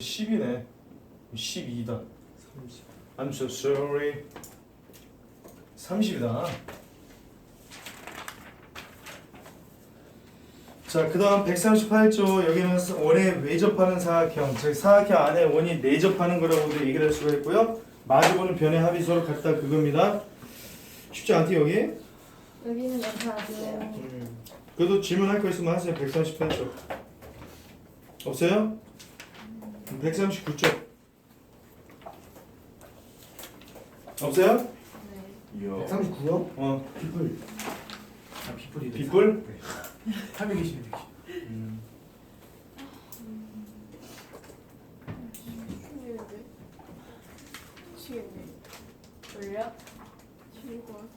10이네. 12이다. 30. I'm so sorry. 30이다. 자, 그 다음 138조 여기는 원에 외접하는 사각형 즉 사각형 안에 원이 내접하는 거라고도 얘기를 할 수가 있고요 마주보는 변의 합의서로 같다 그겁니다 쉽지 않지 여기? 여기는 괜찮아요. 음. 그래도 질문할 거 있으면 하세요 138조 없어요? 139조 없어요? 네. 이야 139요? 어 피플. 아, 피플이 빗불? 820. 음. 미치겠네. 미치겠네. 졸려? 죽을 것 같아.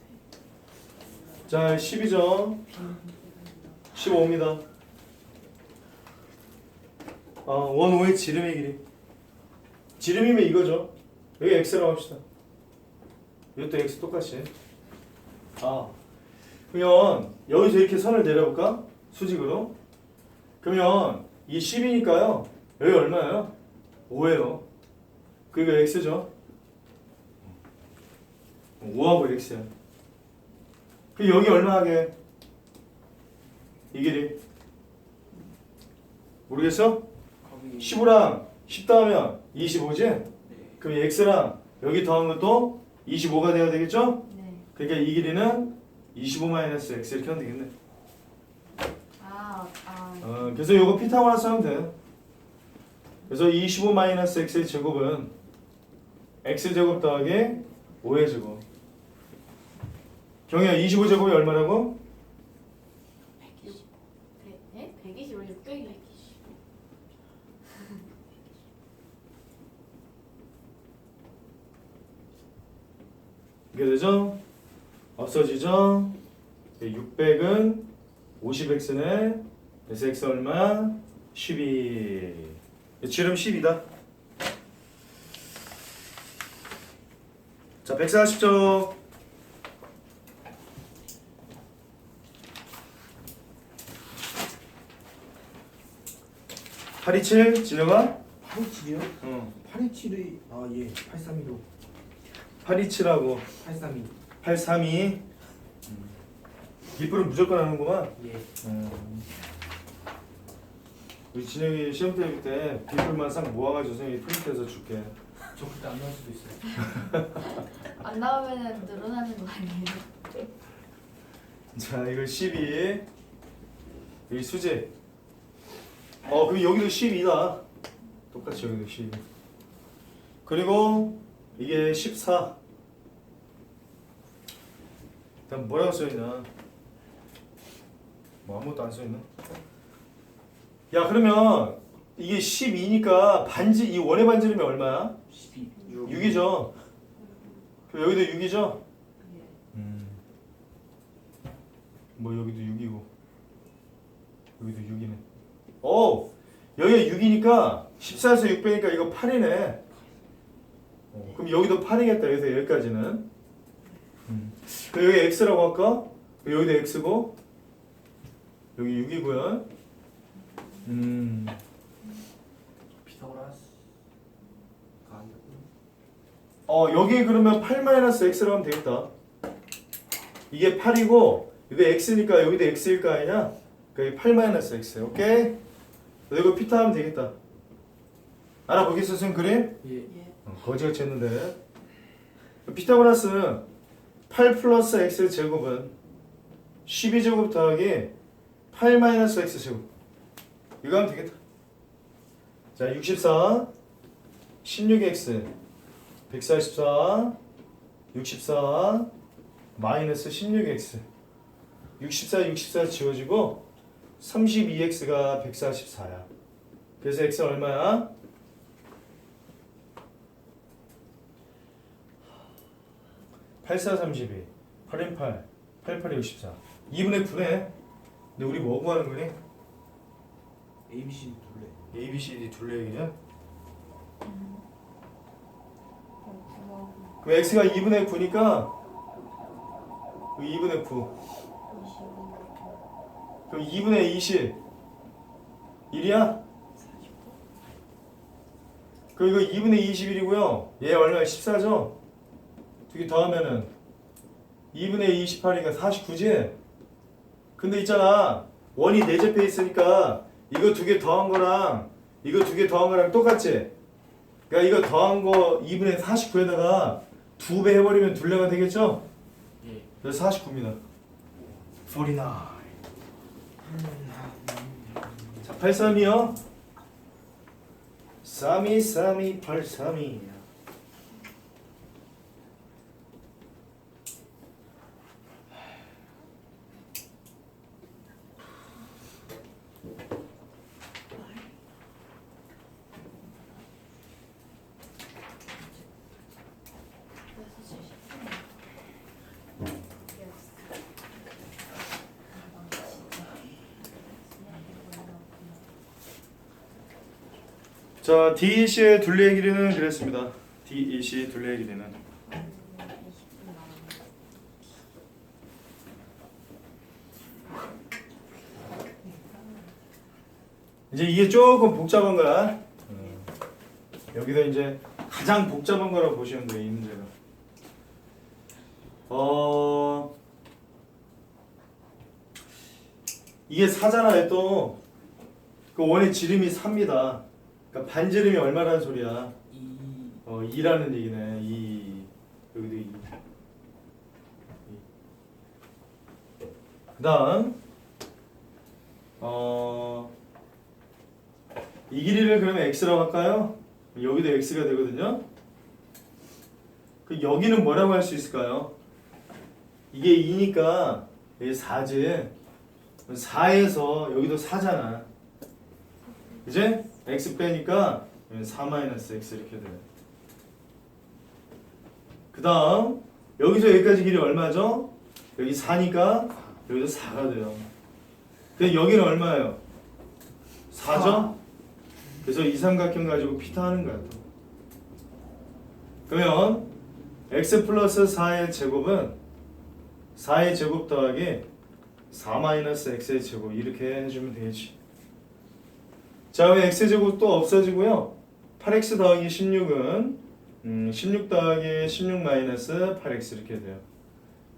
자 12점 15입니다 어, 원오의 지름의 길이. 지름이면 이거죠. 여기 x라고 합시다. 이것도 x 똑같이. 아 그러면 여기서 이렇게 선을 내려볼까? 수직으로. 그러면 이 10이니까요. 여기 얼마예요? 5예요. 그리고 x죠. 5하고 x야. 그 여기 얼마 하게? 이 길이. 모르겠어? 거기 15랑 10 더하면 25지? 네. 그럼 이 x랑 여기 더한 것도 25가 돼야 되겠죠? 네. 그러니까 이 길이는 25 마이너스 x 이렇게 하면 되겠네 아, 아. 어, 그래서 요거 피타고라스 하면 돼요 그래서 25 마이너스 x의 제곱은 x 제곱 더하기 5의 제곱 경희야 25 제곱이 얼마라고? 120. 네? 120 원래 600이 120. 이게 되죠? 없어지죠? 600은 50x네. 그래서 x 얼마? 12. 지름 10이다. 자, 140쪽. (827) 진영아 827이요? 응 827이 아 예. 832로. (827) 하고 832. 832 기쁘는 무조건 하는구만 예. 음. 우리 진영이 시험 때릴 때 빗불만 싹 모아가지고 선생님이 프린트해서 줄게 저 그때 안 나올 수도 있어요. 안 나오면은 늘어나는 거 아니에요? 자 이거 12 여기 수제 어 그럼 여기도 12다 똑같이 여기도 12 그리고 이게 14 일단 뭐라고 써있나 뭐 아무것도 안 써있나 야 그러면 이게 12니까 반지 이 원의 반지름이 얼마야? 12. 6 이죠 그럼 여기도 6이죠? 예. 음. 뭐 여기도 6이고 여기도 6이네. 오 여기가 6이니까 14에서 6 빼니까 이거 8이네. 어, 그럼 여기도 8이겠다. 여기서 여기까지는. 음. 여기 x라고 할까? 여기도 x고 여기 6이고요. 음. 피타고라스. 어 여기 그러면 8 마이너스 하면 되겠다. 이게 8이고 이거 x니까 여기도 x일 거 아니냐? 그러니까 8 마이너스 x. 오케이? 이거 피타 하면 되겠다. 알아보겠어 선생님 그림? 예. 예. 어, 거지같이 했는데 피타고라스 8 플러스 x 제곱은 12제곱 더하기 8 마이너스 x 제곱 이거 하면 되겠다. 자 64 16x 144 64 마이너스 16x 64 64 지워지고 32x가 144야 그래서 x 얼마야? 84 32 8인 8 88 64 2분의 9네 근데 우리 뭐 구하는 거니? 둘레. A, B, C, D 둘레 얘기냐? 어, 그럼 x가 2분의 9니까 2분의 9 그거 25. 그럼 2분의 20 1이야? 그럼 이거 2분의 21이고요. 얘 얼마야? 14죠? 두개 더하면은 2분의 28이니까 49지? 근데 있잖아. 원이 내접해 있으니까 이거 두 개 더한 거랑 이거 두 개 더한 거랑 똑같지? 그러니까 이거 더한 거 2분의 49에다가 두 배 해버리면 둘레가 되겠죠? 예. 그래서 49입니다. 49 자, 83이요. 32, 32, 83이. 그래서 70. 자, DEC의 둘레의 길이는 그랬습니다. DEC 둘레의 길이는 이제 이게 조금 복잡한 거야. 어. 여기서 이제 가장 복잡한 거라고 보시면 돼요, 이 문제가. 어, 이게 사잖아요, 또. 그 원의 지름이 3입니다. 그러니까 반지름이 얼마라는 소리야? 2 어, 2라는 얘기네. 2. 여기도 2. 그다음 어, 이 길이를 그러면 x라고 할까요? 여기도 x가 되거든요. 그 여기는 뭐라고 할 수 있을까요? 이게 2니까 여기 4지. 4에서 여기도 4잖아. 이제 x 빼니까 4 마이너스 x 이렇게 돼요. 그 다음 여기서 여기까지 길이 얼마죠? 여기 4니까 여기도 4가 돼요. 근데 여기는 얼마예요? 4죠? 그래서 이 삼각형 가지고 피타 하는 거야 또. 그러면 x 플러스 4의 제곱은 4의 제곱 더하기 4 마이너스 x의 제곱 이렇게 해주면 되겠지. 자, 왜 x제곱 또 없어지고요. 8x 더하기 16은 음, 16 더하기 16 마이너스 8x 이렇게 돼요.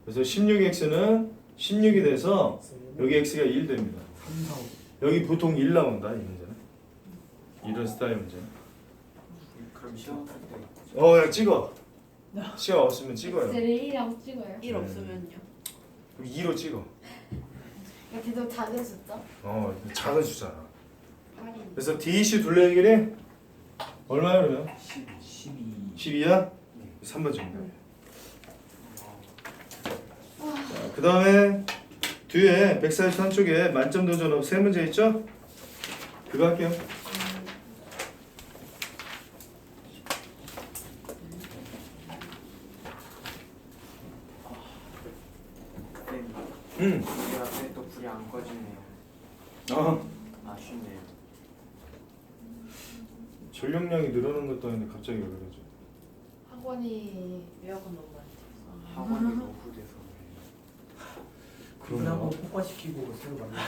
그래서 16x는 16이 돼서 여기 x가 1 됩니다. 3 4 5 여기 보통 1 나온다 이 문제는. 이런 스타일 문제. 그럼 시험 탈때 어, 야 찍어. 시간 없으면 찍어요. 엑셀을 1이라고 찍어요. 1 없으면요. 그럼 2로 찍어. 이렇게 도 작은 숫자? 어, 작은 숫자나. 8이 그래서 DC 둘레길이 얼마야 그러면? 12 12야? 3번 정답. 자, 그 다음에 뒤에 143 쪽에 만점 도전업 세 문제 있죠? 그거 할게요. 쌤, 응. 우리 앞에 또 불이 안 꺼지네요. 어. 아쉽네요. 전력량이 늘어나는 것도 아닌데 갑자기 왜 그러죠? 학원이 에어컨 너무 많이 틀어서. 학원이 노후돼서 그럼 한번 폭파시키고 새로 만들어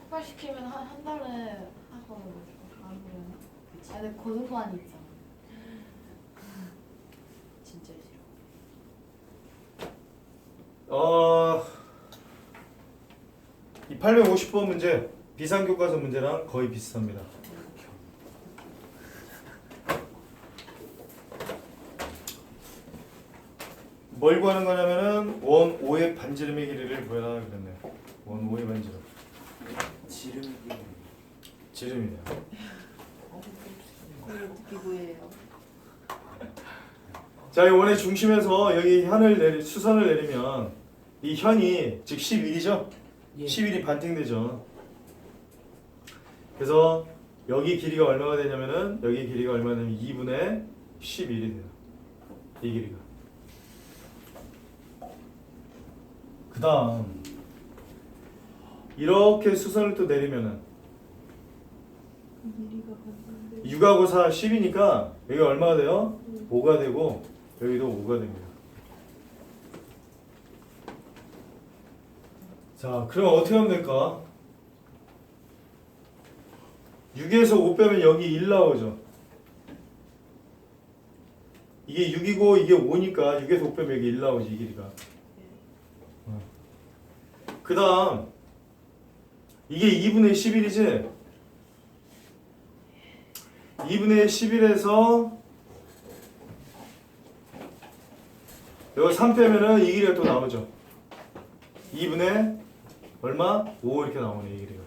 폭발시키면 한, 한 달에 학원을 안 그러나? 아 근데 고등반이 있잖아. 진짜 싫어. 어. 이 850번 문제 비상교과서 문제랑 거의 비슷합니다. 뭘 구하는 거냐면은 원 5의 반지름의 길이를 구해라 그랬네요. 원 5의 반지름. 지름이 지름이네요. 그걸 어떻게 구해요? 자, 이 원의 중심에서 여기 현을 내리 수선을 내리면 이 현이 즉 11이죠? 예. 11이 반띵되죠. 그래서 여기 길이가 얼마가 되냐면은 여기 길이가 얼마 되냐면 2분의 11이 돼요. 이 길이가. 그 다음 이렇게 수선을 또 내리면은 6하고 4, 10이니까 여기 얼마가 돼요? 5가 되고 여기도 5가 됩니다. 자, 그럼 어떻게 하면 될까? 6에서 5 빼면 여기 1 나오죠. 이게 6이고 이게 5니까 6에서 5 빼면 여기 1 나오지 이 길이가. 그 다음 이게 2분의 11이지? 2분의 11에서 여기 3 빼면은 이 길이가 또 나오죠. 2분의 얼마? 5 이렇게 나오네 이 길이가.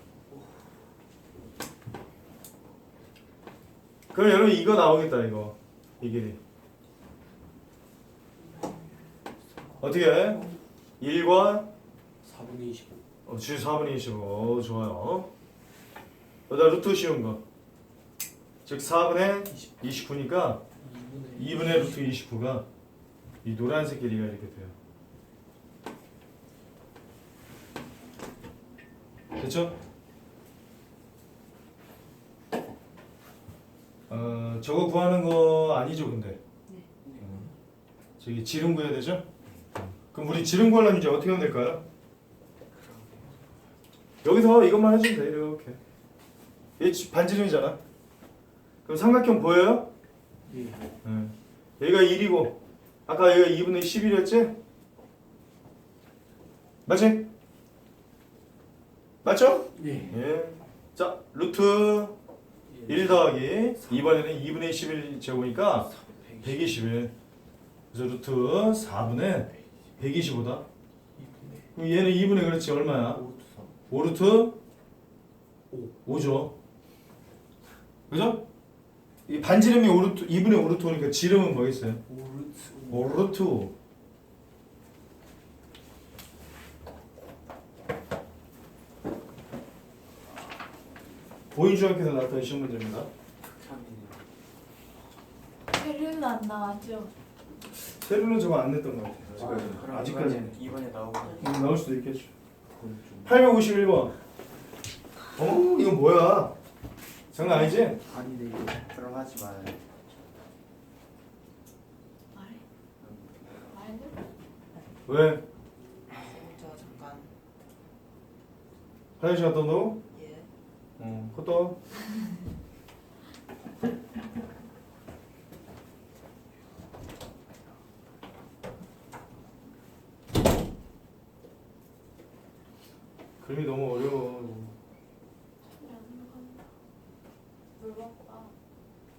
그럼 여러분 이거 나오겠다 이거 이 길이. 어떻게 해? 1과 4분의 25 어, 주 4분의 25 어, 좋아요. 여기다 루트 씌운 거. 즉 4분의 29니까 2분의 2분의 루트 29가 이 노란색 길이가 이렇게 돼요. 됐죠? 어, 저거 구하는 거 아니죠, 근데? 네. 어, 저기 지름 구해야 되죠? 그럼 우리 지름 구하려면 이제 어떻게 하면 될까요? 여기서 이것만 해주면 돼, 이렇게. 얘 지- 반지름이잖아. 그럼 삼각형 보여요? 예 응. 얘가 1이고 아까 얘가 2분의 11이었지? 맞지? 맞죠? 예. 예. 자, 루트 1 더하기 이번에는 2분의 11 제곱이니까 121 그래서 루트 4분의 125다 2분의 그럼 얘는 2분의 그렇지 얼마야? 5루트 3 5루트 5. 5죠 그죠? 이 반지름이 5루트 2분의 5루트 오니까 지름은 뭐 있어요? 5루트 5루트 5. 보인중학교에서 나왔던 시험 문제입니다. 세류는 안 나왔죠? 세로는 저거 안 냈던 것 같아요. 아직까지. 아직까지. 이번에 나오고 음, 나올 수도 있겠죠. 그건 좀 851번. 어? 이건 뭐야? 장난 아니지? 아니네 이거 하지 마요. 말해? 말해? 왜? 저 잠깐 화장실 갔다 온다고? 예 어, 그것도. 그림이 너무 어려워. 물 먹고 와.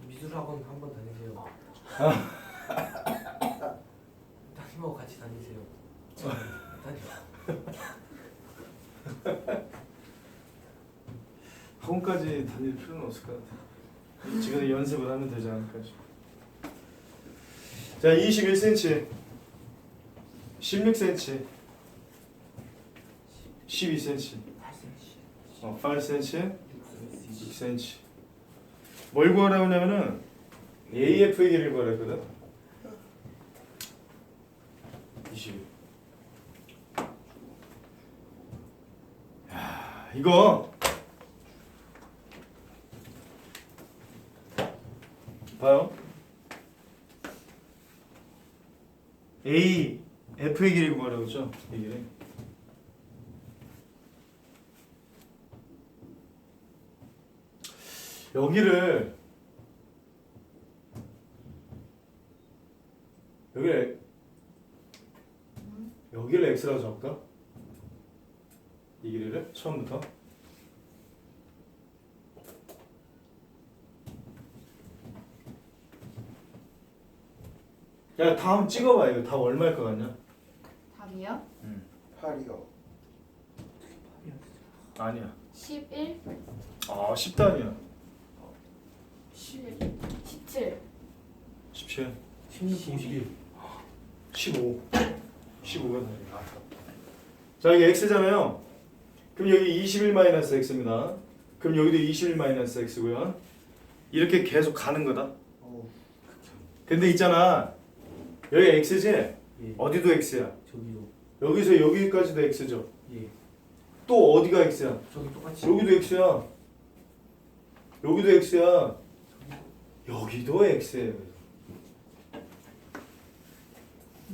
미술학원 한 번 다니세요 따님하고 같이 다니세요 따님 학원까지 다닐 필요는 없을 것 같아. 지금 연습을 하면 되지 않을까 싶어. 자, 21cm, 16cm, 12cm, 8cm 어, 8cm, 6cm. 뭘 구하라고 하냐면은 AF의 길이를 구하라 했거든. 20. 야, 이거 봐요. A F의 길이 구하라고 했죠? 이 길이. 여기를 여기를 여기를 x라고 잡을까? 이 길이를 처음부터 야 다음 찍어봐 이거 답 얼마일 것 같냐? 답이요? 8이요. 아니야 11? 아 10단이야 11 17 17 16 51 15 15가 답이야 자 이게 x잖아요. 그럼 여기 21 마이너스 x입니다. 그럼 여기도 21 마이너스 x고요. 이렇게 계속 가는 거다? 어. 근데 있잖아. 여기 x지? 예. 어디도 x야? 저기요. 여기서 여기까지도 x죠? 예. 또 어디가 x야? 저기 똑같이. 여기도 x야. 여기도 x야 여기도 x예요.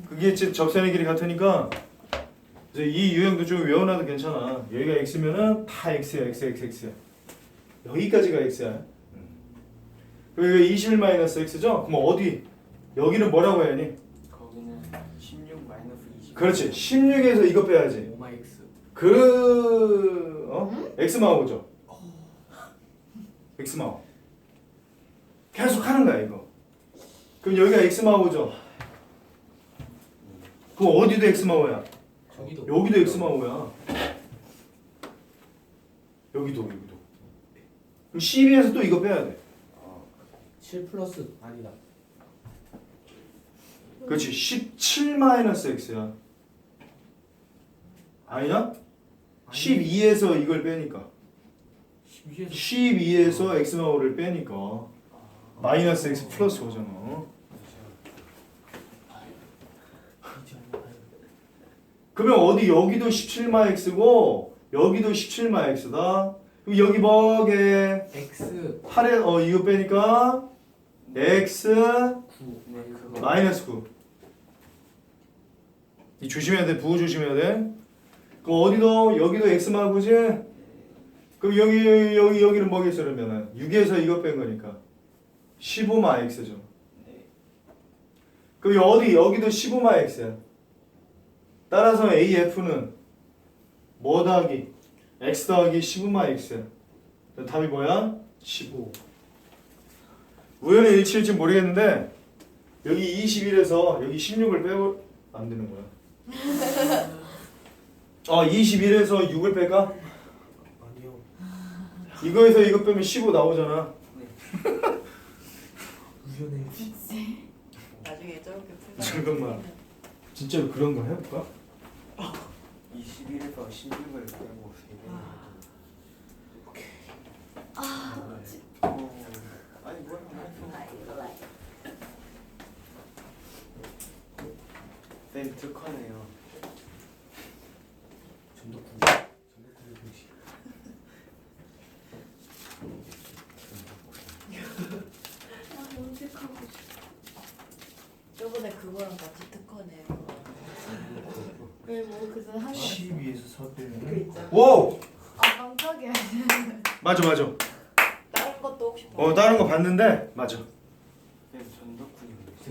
그게 지금 접선의 길이 같으니까 이제 이 유형도 좀 외워놔도 괜찮아. 여기가 x면은 다 x야 x x x야 여기까지가 x야. 그리고 21 마이너스 x죠? 그럼 어디? 여기는 뭐라고 해야 하니? 거기는 16 마이너스 20 그렇지. 16에서 이거 빼야지. 오마이엑스. 그... 어? 엑스마오죠? 엑스마오 계속 하는 거야 이거. 그럼 여기가 엑스마오죠? 그럼 어디도 엑스마오야? 저기도. 여기도 엑스마오야. 여기도 여기도. 그럼 12에서 또 이거 빼야 돼. 7 플러스 아니다. 그렇지. 17 마이너스 x야. 아니야? 12에서 이걸 빼니까. 12에서. 12에서 x마오를 빼니까 마이너스 x 플러스 오잖아 그러면 어디 여기도 17마 x고 여기도 17마 x다 그럼 여기 뭐게 X 8에 어 이거 빼니까 x 9. 네 그거 마이너스 9. 이 조심해야 돼. 부호 조심해야 돼. 그럼 어디도 여기도 x만 보지? 그럼 여기 여기 여기는 뭐겠어 그러면은 6에서 이거 뺀 거니까 15마 x죠. 네. 그럼 어디 여기도 15마 x야. 따라서 AF는 뭐 더하기 x 더하기 15마 x야. 답이 뭐야? 15. 우연의 일치일지 모르겠는데 여기 21에서 여기 16을 빼고 안 되는 거야. 아 21에서 6을 뺄까? 아니요. 이거에서 이거 빼면 15 나오잖아. 우연의 나중에 저렇게 풀다 잠깐만. 진짜로 그런 거 해볼까? 21에서 16을 빼고 3배 아, 아니 뭐야 쌤 특허네요 전도 9. 전도 9 공식. 아, 염색하고 싶어. 저번에 그거랑 같이 특허네요 왜 뭐, 그래서 한 개. 12에서 4 그 빼면 있잖아 오! 아, 깜짝이야. 맞아 맞아. 다른 것도 혹시 어 다른 거 봤는데 맞아.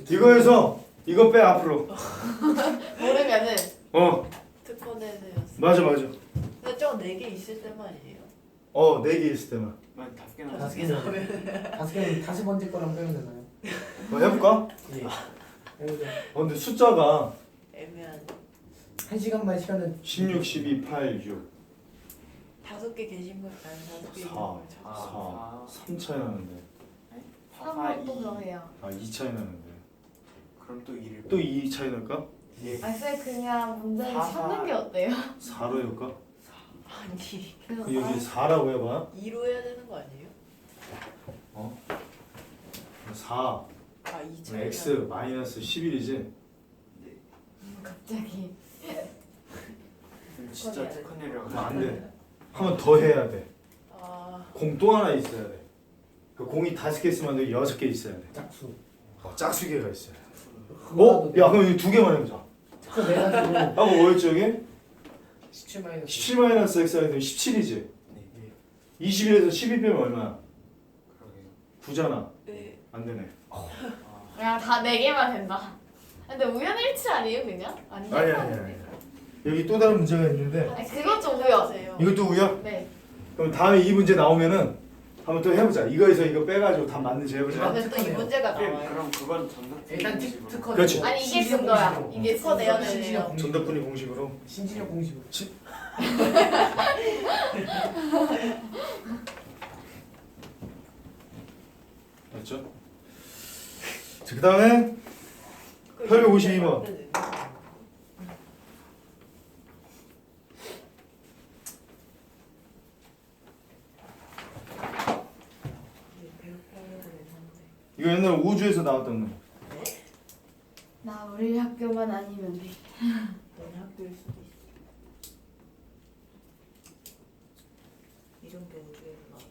이거에서 이거 빼 앞으로. 모르면은 어 특허네였어 맞아 맞아. 근데 저거 4개 있을 때만이에요 어네 개 있을 때만. 만 다섯 개는 다섯 개는 다섯 번째 거랑 빼면 되나요? 어 해볼까? 예. 어 근데 숫자가 애매한 한 시간만 시간은 16, 12, 8, 6, 다섯 개 계신 분 아니 다섯 개 4, 있는 분 4, 아, 3 차이 나는데. 3번 또 더해요. 아 2 차이 나는데. 그럼 또 2를 또 2 차이 날까? 예. 아, 쌤 그냥 문제를 사, 찾는 사. 게 어때요? 4로 해볼까? 아니 그래서 그 여기 4라고 해봐. 2로 해야 되는 거 아니에요? 4, 아 2차 x 마이너스 11이지. 갑자기. 쌤 진짜 특허네라고 그럼 안 돼. 한번 더 해야 돼. 아공또 하나 있어야 돼. 그 공이 다섯 개 있으면 안 돼. 여섯 개 있어야 돼. 짝수. 어, 짝수개가 있어야 돼. 어? 야 그럼 이거 두 개만 해보자. 내가지고 아까 뭐였지 여기? 17 마이너스 17 마이너스 x가 되면 17이지. 네 21에서 12 빼면 얼마야? 그러게요 9잖아. 네. 안 되네. 아, 그냥 다 4개만 된다. 근데 우연일치 아니에요, 그냥? 아니, 아니 아니 아니. 여기 또 다른 문제가 있는데 아니, 그것도 우연. 하세요. 이것도 우야? 네. 그럼 다음에 이 문제 나오면은 한번 또 해보자. 이거에서 이거 빼가지고 답 맞는지 아, 해보자. 근데 또이 문제가 쌤 나와요. 그럼 그건 전덕분이 일단 특 공식으로. 특허. 그렇지. 아니, 이게. 공식으로. 이게 특허 내야. 공식으로. 정답분이 공식으로. 신진영 공식으로. 맞죠? 자, 그 다음에 852 번. 네, 배고파려고 했는데. 이거 옛날 우주에서 나왔던 거. 나 우리 학교만 아니면 돼. 너네 학교일 수도 있어. 이런 게 우주에서 나왔다.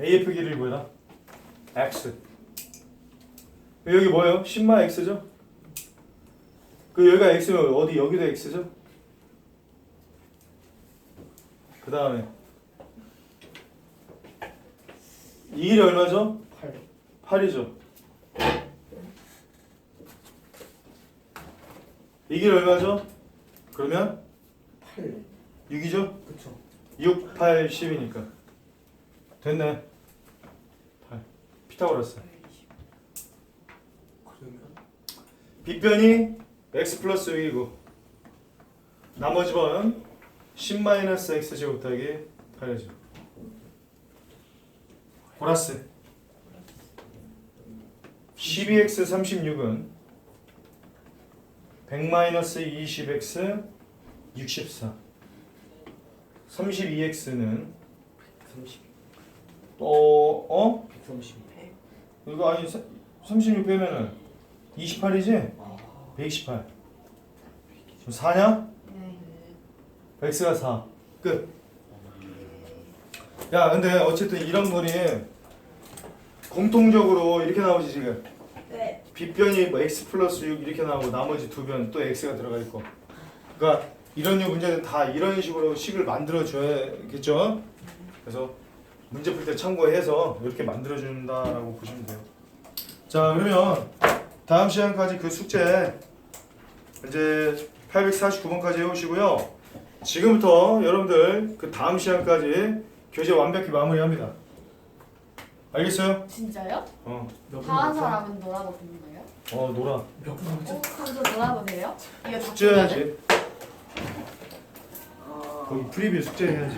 AF 길이 뭐야? X. 여기 뭐예요? 10마 x죠? 그 여기가 x면 어디 여기도 x죠? 그 다음에 이 길이 얼마죠? 8 8이죠. 이 길이 얼마죠? 그러면 8 6이죠? 그쵸 6, 8, 10이니까 됐네 8 피타고라스 그러면 빗변이 x 플러스 6이고 나머지 번 10 마이너스 x 제곱 더하기 8이죠. 보라스. 12x 36은 100 마이너스 20x 64 32x는 130또 어? 130 이거 아니 36 빼면은 28이지? 아128 그럼 4냐? 네. x가 4 끝. 야 근데 어쨌든 이런 거리 공통적으로 이렇게 나오지 지금 네. 빗변이 뭐 x 플러스 6 이렇게 나오고 나머지 두 변 또 x가 들어가 있고 그러니까 이런 류 문제는 다 이런 식으로 식을 만들어 줘야겠죠 그래서 문제 풀 때 참고해서 이렇게 만들어 준다라고 보시면 돼요 자 그러면 다음 시간까지 그 숙제 이제 849번까지 해오시고요 지금부터 여러분들 그 다음 시간까지 교재 완벽히 마무리합니다 알겠어요? 진짜요? 어, 몇다한분 사람은 놀아도 되는 거예요? 어 놀아 몇분 남았죠? 어, 그럼 저 놀아도 돼요? 이거 다 숙제 해야지. 거기 프리뷰 숙제 해야지.